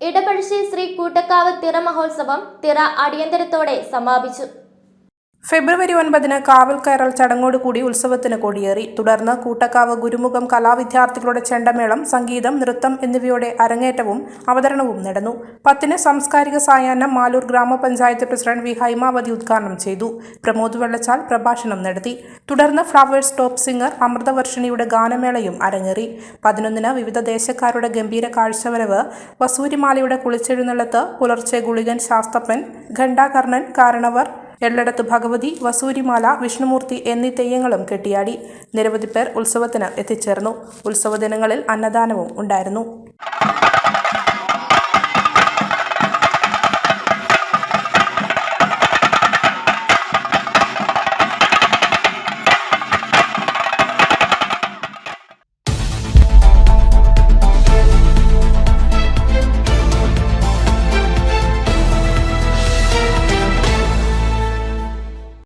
ഇടപഴശ്ശി ശ്രീ കൂട്ടക്കാവ് തിറ മഹോത്സവം തിറ അടിയന്തരത്തോടെ സമാപിച്ചു ഫെബ്രുവരി ഒൻപതിന് കാവൽ കയറൽ ചടങ്ങോടുകൂടി ഉത്സവത്തിന് കൊടിയേറി. തുടർന്ന് കൂട്ടക്കാവ് ഗുരുമുഖം കലാവിദ്യാർത്ഥികളുടെ ചെണ്ടമേളം സംഗീതം നൃത്തം എന്നിവയുടെ അരങ്ങേറ്റവും അവതരണവും നടന്നു. പത്തിന് സാംസ്കാരിക സായാഹ്നം മാലൂർ ഗ്രാമപഞ്ചായത്ത് പ്രസിഡന്റ് വി. ഹൈമാവതി ഉദ്ഘാടനം ചെയ്തു. പ്രമോദ് വെള്ളച്ചാൽ പ്രഭാഷണം നടത്തി. തുടർന്ന് ഫ്ലവേഴ്സ് ടോപ്പ് സിംഗർ അമൃതവർഷിണിയുടെ ഗാനമേളയും അരങ്ങേറി. പതിനൊന്നിന് വിവിധ ദേശക്കാരുടെ ഗംഭീര കാഴ്ചവരവ് വസൂരിമാലയുടെ കുളിച്ചെഴുന്നള്ളത്ത് പുലർച്ചെ ഗുളികൻ ശാസ്തപ്പൻ ഘണ്ടാകർണൻ കാരണവർ എള്ളടത്ത് ഭഗവതി വസൂരിമാല വിഷ്ണുമൂർത്തി എന്നീ തെയ്യങ്ങളും കെട്ടിയാടി നിരവധി പേർ ഉത്സവത്തിന് എത്തിച്ചേർന്നു. ഉത്സവ ദിനങ്ങളിൽ അന്നദാനവും ഉണ്ടായിരുന്നു.